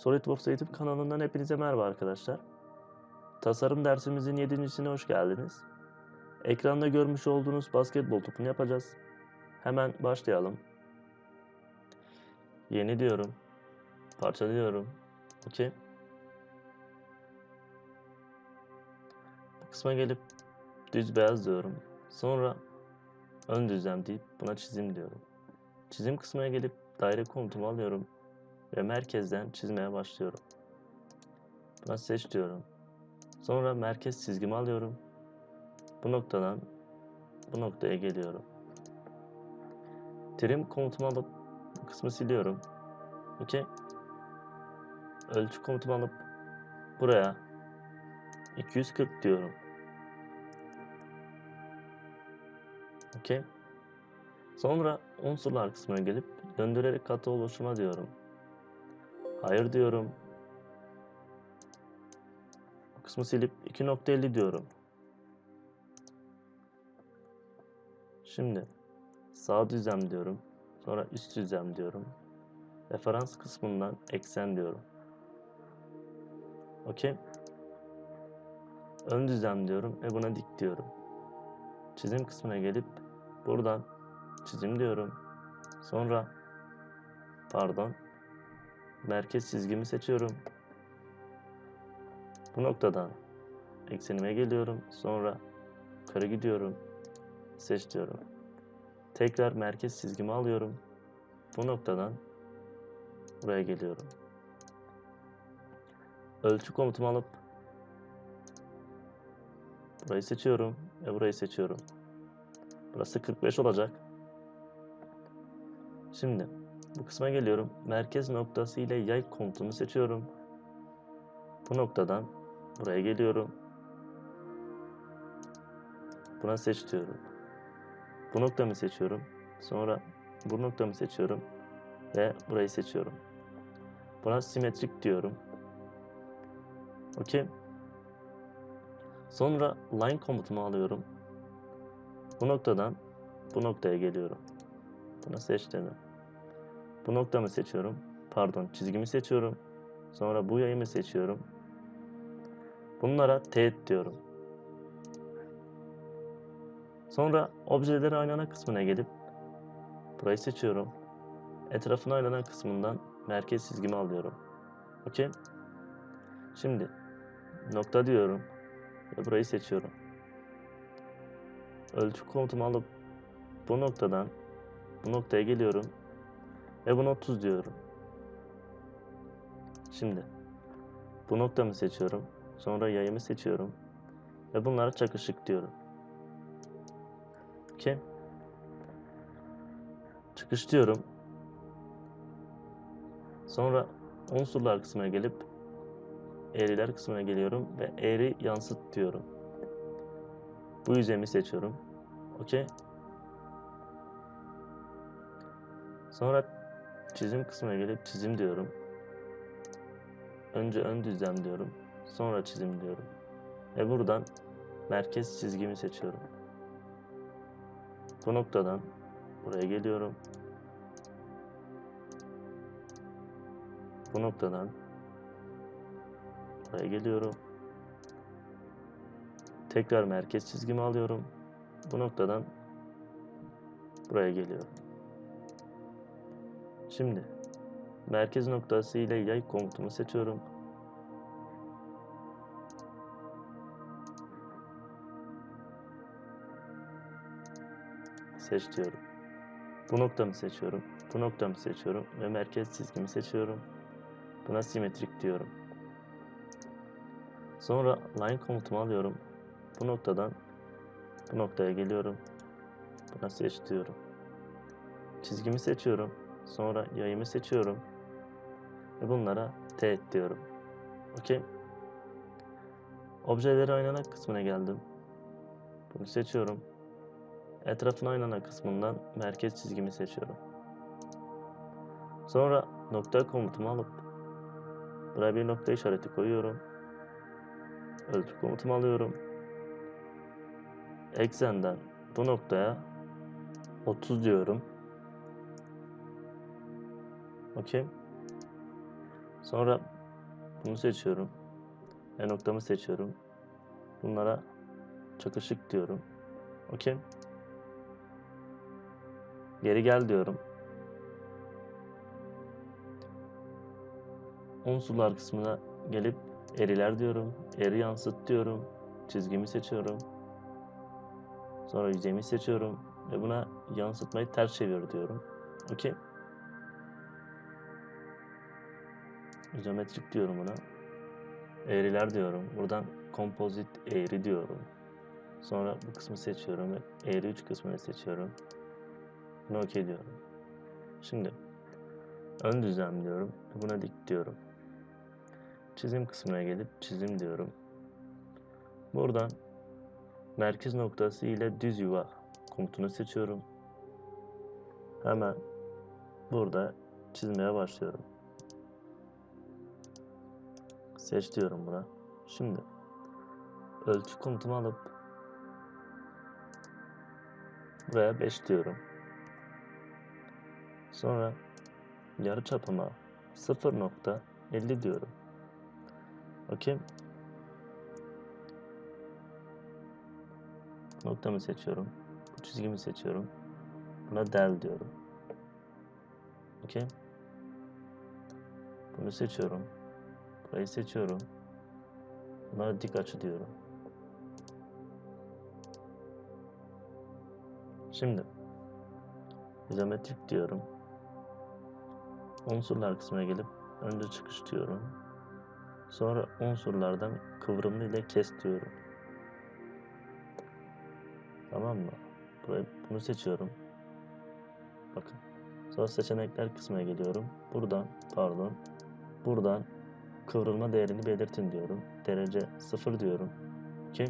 SolidWorks eğitim kanalından hepinize merhaba arkadaşlar. Tasarım dersimizin 7.sine hoş geldiniz. Ekranda görmüş olduğunuz basketbol topunu yapacağız. Hemen başlayalım. Yeni diyorum. Parçalıyorum. Okey. Bu kısma gelip düz beyaz diyorum. Sonra ön düzlem deyip buna çizim diyorum. Çizim kısmına gelip daire komutumu alıyorum ve merkezden çizmeye başlıyorum. Buna seç diyorum. Sonra merkez çizgimi alıyorum. Bu noktadan bu noktaya geliyorum. Trim komutumu alıp bu kısmı siliyorum. Okey. Ölçü komutumu alıp buraya 240 diyorum. Okey. Sonra unsurlar kısmına gelip döndürerek katı oluşuma diyorum. Hayır diyorum. Bu kısmı silip 2.50 diyorum. Şimdi sağ düzlem diyorum. Sonra üst düzlem diyorum. Referans kısmından eksen diyorum. Okey. Ön düzlem diyorum ve buna dik diyorum. Çizim kısmına gelip buradan çizim diyorum. Sonra pardon merkez çizgimi seçiyorum. Bu noktadan eksenime geliyorum. Sonra yukarı gidiyorum. Seç diyorum. Tekrar merkez çizgimi alıyorum. Bu noktadan buraya geliyorum. Ölçü komutumu alıp burayı seçiyorum ve burayı seçiyorum. Burası 45 olacak. Şimdi bu kısma geliyorum. Merkez noktası ile yay komutunu seçiyorum. Bu noktadan buraya geliyorum. Buna seç diyorum. Bu noktamı seçiyorum. Sonra bu noktamı seçiyorum. Ve burayı seçiyorum. Buna simetrik diyorum. Okey. Sonra line komutumu alıyorum. Bu noktadan bu noktaya geliyorum. Buna seç dedim. Bu noktamı seçiyorum. Pardon çizgimi seçiyorum. Sonra bu yayımı seçiyorum. Bunlara teğet diyorum. Sonra objeleri aynana kısmına gelip burayı seçiyorum. Etrafına aynanan kısmından merkez çizgimi alıyorum. Okey. Şimdi nokta diyorum ve burayı seçiyorum. Ölçü komutumu alıp bu noktadan bu noktaya geliyorum ve bunu 30 diyorum. Şimdi bu noktamı seçiyorum. Sonra yayımı seçiyorum. Ve bunlara çakışık diyorum. Okey. Çıkış diyorum. Sonra unsurlar kısmına gelip eğriler kısmına geliyorum ve eğri yansıt diyorum. Bu yüzeyimi seçiyorum. Okey. Sonra çizim kısmına gelip çizim diyorum. Önce ön düzlem diyorum. Sonra çizim diyorum. Ve buradan merkez çizgimi seçiyorum. Bu noktadan buraya geliyorum. Bu noktadan buraya geliyorum. Tekrar merkez çizgimi alıyorum. Bu noktadan buraya geliyorum. Şimdi merkez noktası ile yay komutumu seçiyorum. Seç diyorum. Bu noktamı seçiyorum. Bu noktamı seçiyorum ve merkez çizgimi seçiyorum. Buna simetrik diyorum. Sonra line komutumu alıyorum. Bu noktadan bu noktaya geliyorum. Buna seç diyorum. Çizgimi seçiyorum. Sonra yayımı seçiyorum. Ve bunlara teğet diyorum. Okey. Objeleri aynana kısmına geldim. Bunu seçiyorum. Etrafına aynana kısmından merkez çizgimi seçiyorum. Sonra nokta komutumu alıp buraya bir nokta işareti koyuyorum. Ölçü komutumu alıyorum. Eksenden bu noktaya 30 diyorum. Okey. Sonra bunu seçiyorum. E noktamı seçiyorum. Bunlara çakışık diyorum. Okey. Geri gel diyorum. Unsurlar kısmına gelip eriler diyorum. Eri yansıt diyorum. Çizgimi seçiyorum. Sonra yüzeyimi seçiyorum. Ve buna yansıtmayı ters çevir diyorum. Okey. İzometrik diyorum buna. Eğriler diyorum. Buradan kompozit eğri diyorum. Sonra bu kısmı seçiyorum eğri 3 kısmını seçiyorum. Buna okey diyorum. Şimdi ön düzlem diyorum. Buna dik diyorum. Çizim kısmına gelip çizim diyorum. Buradan merkez noktası ile düz yuva komutunu seçiyorum. Hemen burada çizmeye başlıyorum. Seç diyorum buna. Şimdi ölçü komutumu alıp buraya 5 diyorum. Sonra yarı çapıma 0.50 diyorum. Okey. Noktamı seçiyorum. Bu çizgimi seçiyorum. Buna del diyorum. Okey. Bunu seçiyorum. Burayı seçiyorum. Buna dik açı diyorum. Şimdi izometrik diyorum. Unsurlar kısmına gelip önce çıkış diyorum. Sonra unsurlardan kıvrımlı ile kes diyorum. Tamam mı? Burayı, bunu seçiyorum. Bakın. Sonra seçenekler kısmına geliyorum. Buradan, pardon. Buradan kıvrılma değerini belirtin diyorum. Derece 0 diyorum. Okey.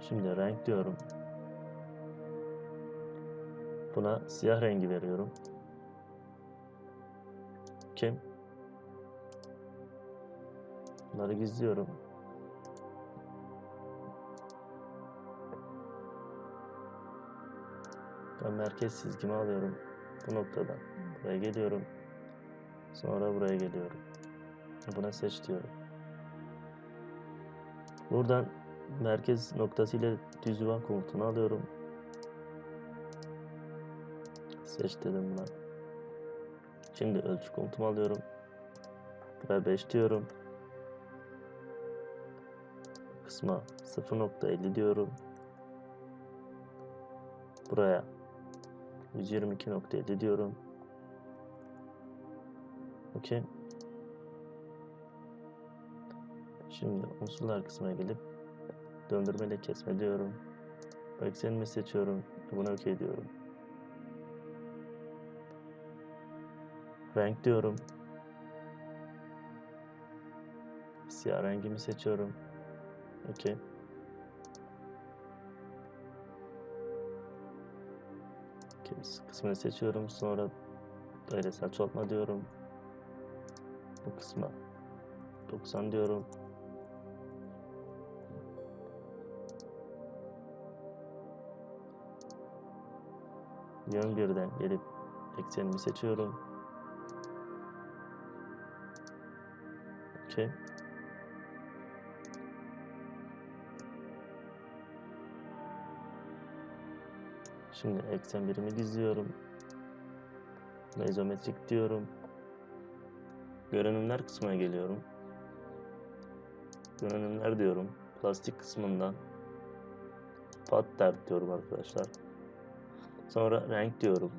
Şimdi renk diyorum. Buna siyah rengi veriyorum. Okey. Bunları gizliyorum. Ben merkez çizgimi alıyorum. Bu noktadan buraya geliyorum. Sonra buraya geliyorum. Buna seç diyorum. Buradan merkez noktası ile düz yuvan komutunu alıyorum. Seç dedim buna. Şimdi ölçü komutumu alıyorum. Buraya 5 diyorum. Kısma 0.50 diyorum. Buraya 122.50 diyorum. Okey. Şimdi unsurlar kısmına gelip döndürmeyle kesme diyorum. Eksenimi seçiyorum. Buna okey diyorum. Renk diyorum. Siyah rengimi seçiyorum. Okey. kısmını seçiyorum. Sonra dairesel çoğaltma diyorum. Bu kısma 90 diyorum. Yön birden gelip eksenimi seçiyorum. Okey. Şimdi eksen birimi gizliyorum. Buna izometrik diyorum. Görünümler kısmına geliyorum. Görünümler diyorum. Plastik kısmından pat dert diyorum arkadaşlar. Sonra renk diyorum.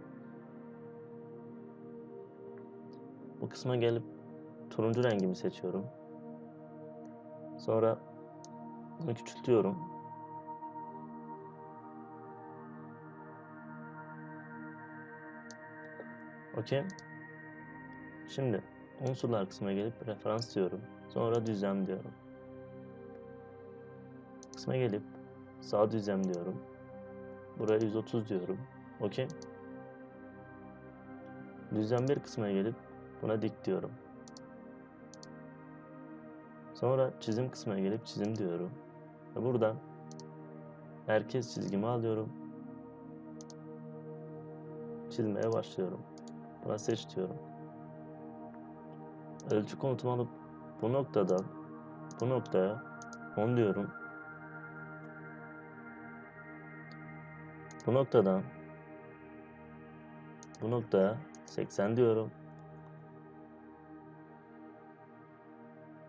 Bu kısma gelip turuncu rengimi seçiyorum. Sonra bunu küçültüyorum. Okey. Şimdi unsurlar kısmına gelip referans diyorum. Sonra düzlem diyorum. Kısma gelip sağ düzlem diyorum. Buraya 130 diyorum. Okey. Düzlem bir kısmına gelip buna dik diyorum. Sonra çizim kısmına gelip çizim diyorum. Ve buradan merkez çizgimi alıyorum. Çizmeye başlıyorum. Buna seç diyorum. Ölçü komutumu bu noktadan bu noktaya 10 diyorum. Bu noktadan bu noktaya 80 diyorum.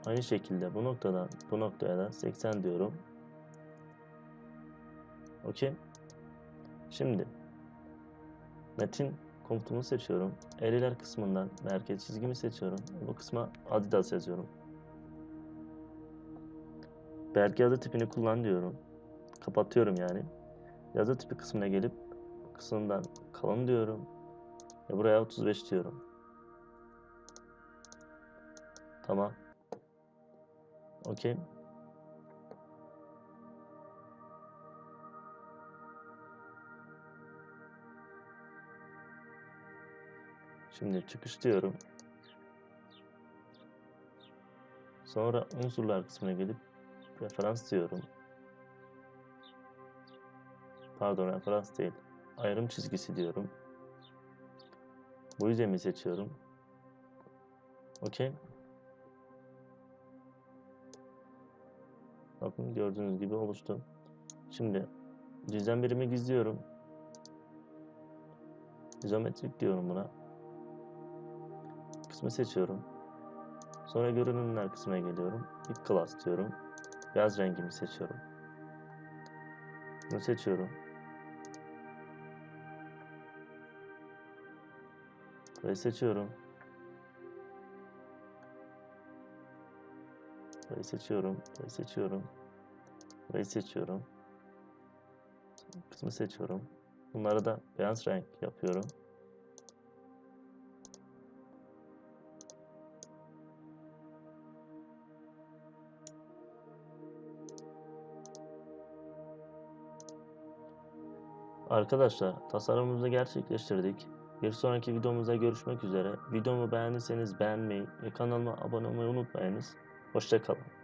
Aynı şekilde bu noktadan bu noktaya da 80 diyorum. Okey. Şimdi metin komutunu seçiyorum. Eriler kısmından merkez çizgimi seçiyorum. Bu kısma Adidas yazıyorum. Belge adı tipini kullan diyorum. Kapatıyorum yani. Yazı tipi kısmına gelip kısımdan kalın diyorum. Ve buraya 35 diyorum. Tamam. Okey. Şimdi çıkış diyorum. Sonra unsurlar kısmına gelip referans diyorum. Pardon referans değil. Ayrım çizgisi diyorum. Bu yüzemi seçiyorum. Okey. Bakın gördüğünüz gibi oluştu. Şimdi düzen birimi gizliyorum. İzometrik diyorum buna. Kısmı seçiyorum. Sonra görünümler kısmına geliyorum. İlk class diyorum. Beyaz rengimi seçiyorum. Bunu seçiyorum. Burayı seçiyorum. Burayı seçiyorum. Burayı seçiyorum. Burayı seçiyorum. Kısmı seçiyorum. Bunları da beyaz renk yapıyorum. Arkadaşlar tasarımımızı gerçekleştirdik. Bir sonraki videomuzda görüşmek üzere. Videomu beğendiyseniz beğenmeyi ve kanalıma abone olmayı unutmayınız. Hoşçakalın.